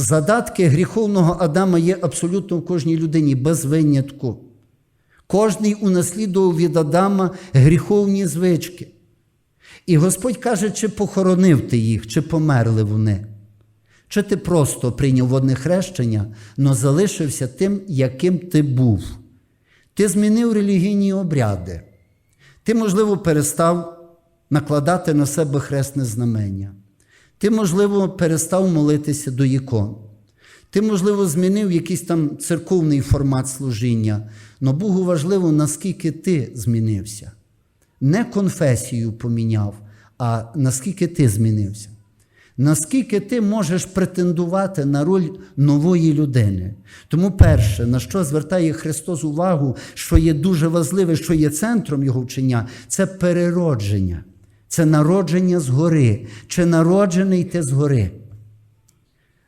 Задатки гріховного Адама є абсолютно в кожній людині, без винятку. Кожний унаслідував від Адама гріховні звички. І Господь каже, чи похоронив ти їх, чи померли вони. Чи ти просто прийняв водне хрещення, но залишився тим, яким ти був. Ти змінив релігійні обряди. Ти, можливо, перестав накладати на себе хресне знамення. Ти, можливо, перестав молитися до ікон. Ти, можливо, змінив якийсь там церковний формат служіння. Но Богу важливо, наскільки ти змінився. Не конфесію поміняв, а наскільки ти змінився. Наскільки ти можеш претендувати на роль нової людини. Тому перше, на що звертає Христос увагу, що є дуже важливе, що є центром Його вчення, це переродження, це народження згори. Чи народжений ти згори?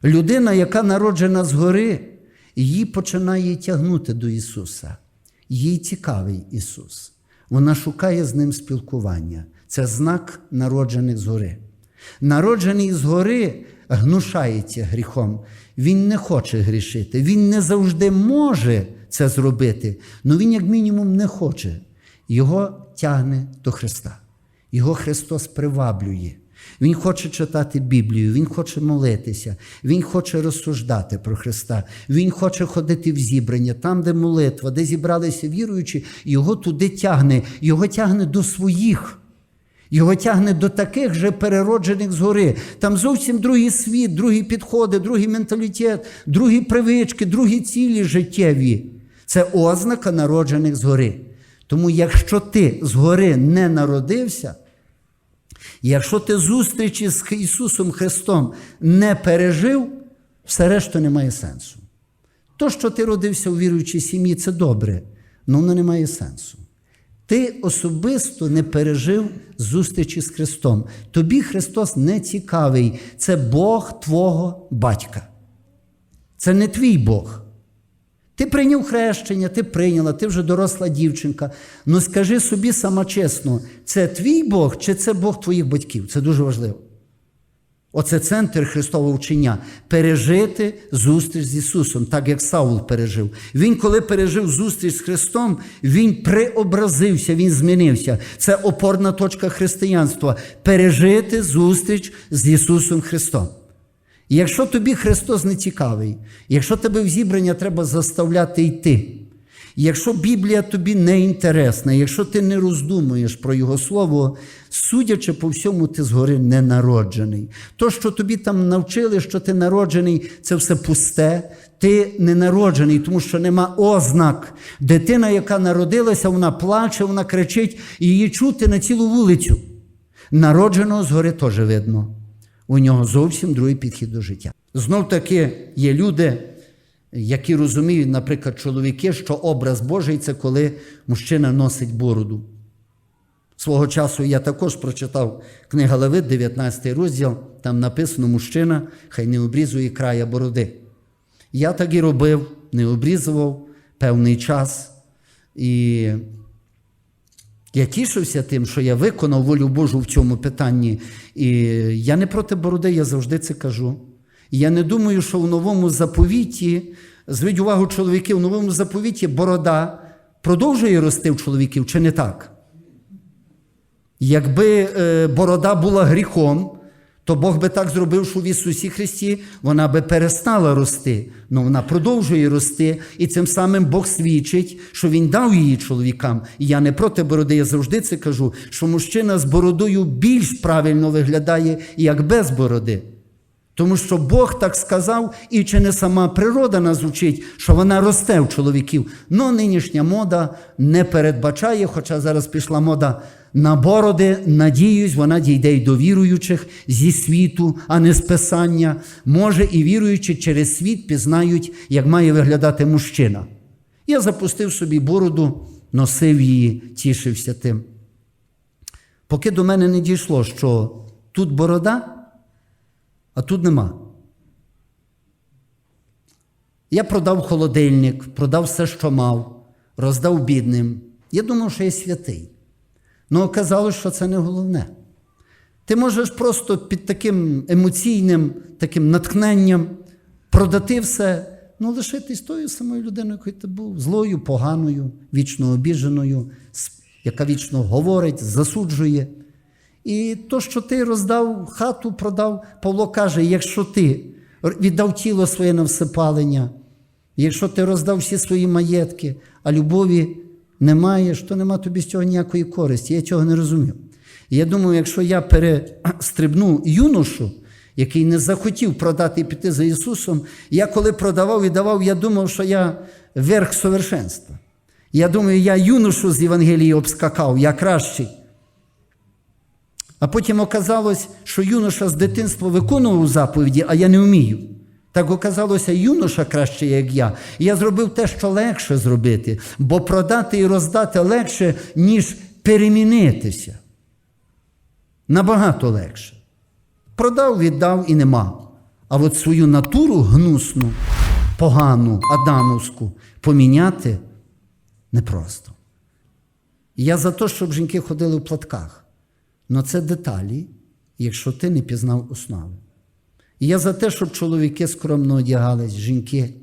Людина, яка народжена згори, її починає тягнути до Ісуса. Їй цікавий Ісус. Вона шукає з Ним спілкування. Це знак народжених згори. Народжений згори гнушається гріхом. Він не хоче грішити. Він не завжди може це зробити, але він, як мінімум, не хоче. Його тягне до Христа. Його Христос приваблює. Він хоче читати Біблію, Він хоче молитися, Він хоче розсуждати про Христа, Він хоче ходити в зібрання, там, де молитва, де зібралися віруючі, його туди тягне, його тягне до своїх. Його тягне до таких же перероджених згори. Там зовсім другий світ, другі підходи, другий менталітет, другі привички, другі цілі життєві. Це ознака народжених згори. Тому якщо ти згори не народився, якщо ти зустрічі з Ісусом Христом не пережив, все решта не має сенсу. То, що ти родився у віруючій сім'ї, це добре, але воно не має сенсу. Ти особисто не пережив зустрічі з Христом. Тобі Христос не цікавий. Це Бог твого батька. Це не твій Бог. Ти прийняв хрещення, ти прийняла, ти вже доросла дівчинка. Ну скажи собі сама чесно, це твій Бог чи це Бог твоїх батьків? Це дуже важливо. Оце центр Христового вчення пережити зустріч з Ісусом, так як Саул пережив. Він, коли пережив зустріч з Христом, він преобразився, він змінився. Це опорна точка християнства пережити зустріч з Ісусом Христом. Якщо тобі Христос не цікавий, якщо тебе в зібрання треба заставляти йти, якщо Біблія тобі не інтересна, якщо ти не роздумуєш про Його Слово, судячи по всьому, ти згори не народжений. То, що тобі там навчили, що ти народжений, це все пусте. Ти не народжений, тому що нема ознак. Дитина, яка народилася, вона плаче, вона кричить, і її чути на цілу вулицю. Народженого згори теж видно. У нього зовсім другий підхід до життя. Знов таки є люди, які розуміють, наприклад, чоловіки, що образ Божий це коли мужчина носить бороду. Свого часу я також прочитав книга Левит, 19 розділ, там написано мужчина, хай не обрізує края бороди. Я так і робив, не обрізував певний час. І я тішився тим, що я виконав волю Божу в цьому питанні. І я не проти бороди, я завжди це кажу. Я не думаю, що в новому заповіті, зверніть увагу чоловіків, в новому заповіті борода продовжує рости в чоловіків, чи не так? Якби е, борода була гріхом, то Бог би так зробив, що в Ісусі Христі вона би перестала рости. Ну вона продовжує рости, і цим самим Бог свідчить, що Він дав її чоловікам. І я не проти бороди, я завжди це кажу, що мужчина з бородою більш правильно виглядає, як без бороди. Тому що Бог так сказав, і чи не сама природа нас учить, що вона росте в чоловіків. Но нинішня мода не передбачає, хоча зараз пішла мода на бороди, надіюсь, вона дійде й до віруючих зі світу, а не з писання. Може, і віруючі через світ пізнають, як має виглядати мужчина. Я запустив собі бороду, носив її, тішився тим. Поки до мене не дійшло, що тут борода, а тут нема. Я продав холодильник, продав все, що мав, роздав бідним. Я думав, що я святий. Ну, оказалось, що це не головне. Ти можеш просто під таким емоційним таким натхненням продати все, ну лишитись тою самою людиною, якою ти був, злою, поганою, вічно обіженою, яка вічно говорить, засуджує. І то, що ти роздав хату, продав, Павло каже: якщо ти віддав тіло своє на всепалення, якщо ти роздав всі свої маєтки, а любові не маєш, то нема тобі з цього ніякої користі. Я цього не розумів. І я думаю, якщо я перестрибну юношу, який не захотів продати і піти за Ісусом, я коли продавав і давав, я думав, що я верх совершенства. Я думаю, я юношу з Євангелії обскакав, я кращий. А потім оказалось, що юноша з дитинства виконував заповіді, а я не вмію. Так оказалося, юноша краще, як я. І я зробив те, що легше зробити, бо продати і роздати легше, ніж перемінитися. Набагато легше. Продав, віддав і нема. А от свою натуру гнусну, погану, адамовську поміняти непросто. Я за те, щоб жінки ходили в платках. Але це деталі, якщо ти не пізнав основи. Я за те, щоб чоловіки скромно одягались, жінки.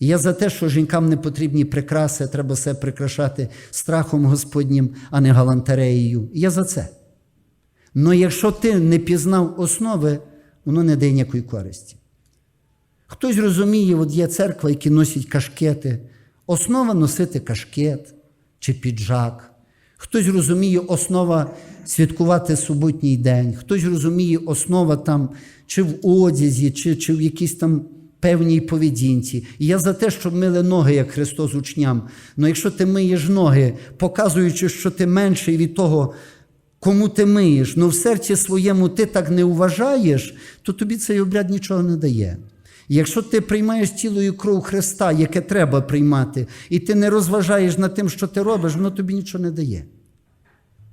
Я за те, що жінкам не потрібні прикраси, треба все прикрашати страхом Господнім, а не галантереєю. Я за це. Але якщо ти не пізнав основи, воно не дає ніякої користі. Хтось розуміє, от є церква, які носять кашкети. Основа носити кашкет чи піджак. Хтось розуміє, основа святкувати суботній день, хтось розуміє, основа там чи в одязі, чи, чи в якійсь там певній поведінці. І я за те, щоб мили ноги, як Христос учням. Але якщо ти миєш ноги, показуючи, що ти менший від того, кому ти миєш, але в серці своєму ти так не вважаєш, то тобі цей обряд нічого не дає. Якщо ти приймаєш тіло і кров Христа, яке треба приймати, і ти не розважаєш над тим, що ти робиш, воно тобі нічого не дає.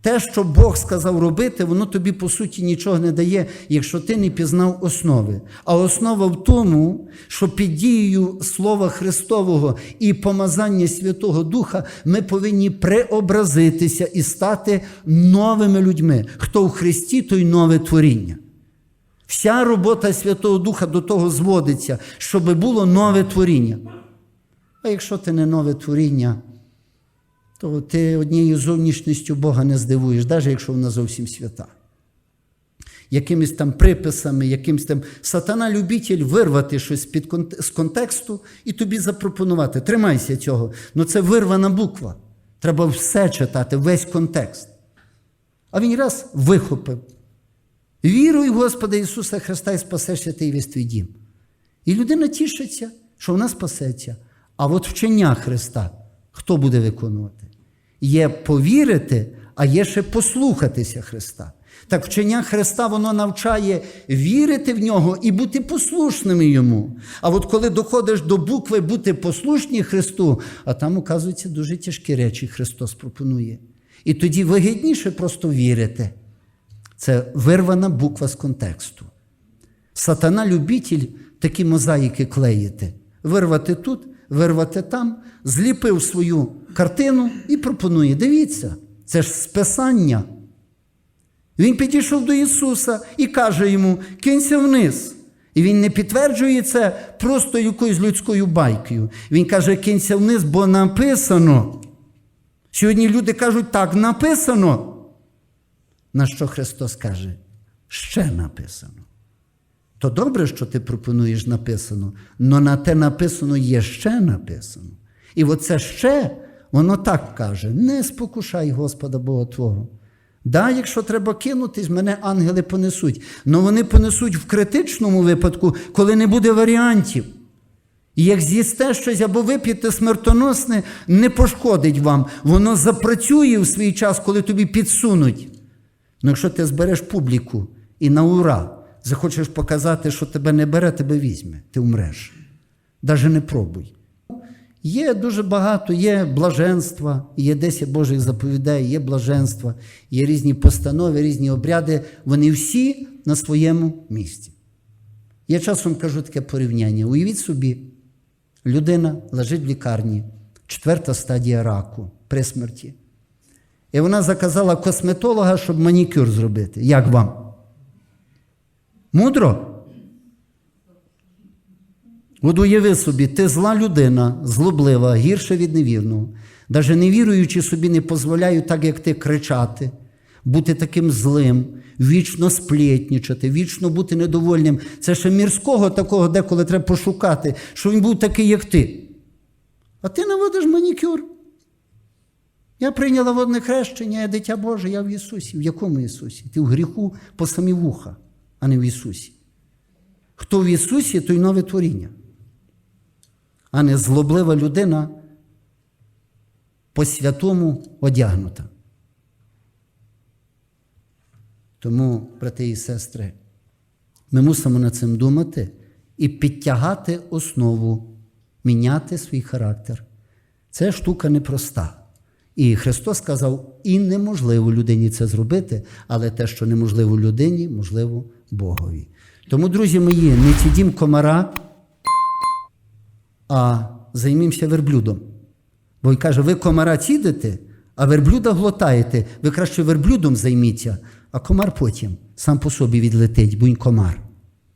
Те, що Бог сказав робити, воно тобі по суті нічого не дає, якщо ти не пізнав основи. А основа в тому, що під дією Слова Христового і помазання Святого Духа ми повинні преобразитися і стати новими людьми. Хто в Христі, той нове творіння. Вся робота Святого Духа до того зводиться, щоб було нове творіння. А якщо ти не нове творіння, то ти однією зовнішністю Бога не здивуєш, навіть якщо вона зовсім свята. Якимись там приписами, якимсь там сатана любитель вирвати щось під кон- з контексту і тобі запропонувати. Тримайся цього. Ну це вирвана буква. Треба все читати, весь контекст. А він раз вихопив. Віруй в Господа Ісуса Христа і спасешся ти і весь твій дім. І людина тішиться, що вона спасеться. А от вчення Христа хто буде виконувати? Є повірити, а є ще послухатися Христа. Так вчення Христа воно навчає вірити в нього і бути послушними йому. А от коли доходиш до букви бути послушні Христу, а там, оказується, дуже тяжкі речі Христос пропонує. І тоді вигідніше просто вірити. Це вирвана буква з контексту. Сатана любитель такі мозаїки клеїти. Вирвати тут, вирвати там, зліпив свою картину і пропонує. Дивіться, це ж списання. Він підійшов до Ісуса і каже йому: кинься вниз. І він не підтверджує це просто якоюсь людською байкою. Він каже, кинься вниз, бо написано. Сьогодні люди кажуть, так, написано. На що Христос каже? Ще написано. То добре, що ти пропонуєш написано, але на те написано є ще написано. І оце ще, воно так каже: не спокушай Господа Бога Твого. Да, якщо треба кинутись, мене ангели понесуть. Але вони понесуть в критичному випадку, коли не буде варіантів. І як з'їсте щось або вип'єте смертоносне, не пошкодить вам. Воно запрацює в свій час, коли тобі підсунуть. Ну, якщо ти збереш публіку і на ура захочеш показати, що тебе не бере, тебе візьме, ти умреш. Даже не пробуй. Є дуже багато, є блаженства, є 10 Божих заповідей, є блаженства, є різні постанови, різні обряди. Вони всі на своєму місці. Я часом кажу таке порівняння. Уявіть собі, людина лежить в лікарні, четверта стадія раку при смерті. І вона заказала косметолога, щоб манікюр зробити. Як вам? Мудро? От уяви собі, ти зла людина, злоблива, гірша від невірного. Даже невіруючи собі не дозволяю, так як ти кричати, бути таким злим, вічно сплетнічати, вічно бути недовольним. Це ще мірського такого деколи треба пошукати, що він був такий, як ти. А ти наводиш манікюр. Я прийняла водне хрещення, я дитя Боже, я в Ісусі. В якому Ісусі? Ти в гріху по самі вуха, а не в Ісусі. Хто в Ісусі, той нове творіння, а не злоблива людина по святому одягнута. Тому, брати і сестри, ми мусимо над цим думати і підтягати основу, міняти свій характер. Це штука непроста. І Христос сказав, і неможливо людині це зробити, але те, що неможливо людині, можливо Богові. Тому, друзі мої, не цідім комара, а займімося верблюдом. Бо він каже, ви комара цідите, а верблюда глотаєте. Ви краще верблюдом займіться, а комар потім сам по собі відлетить, бо він комар.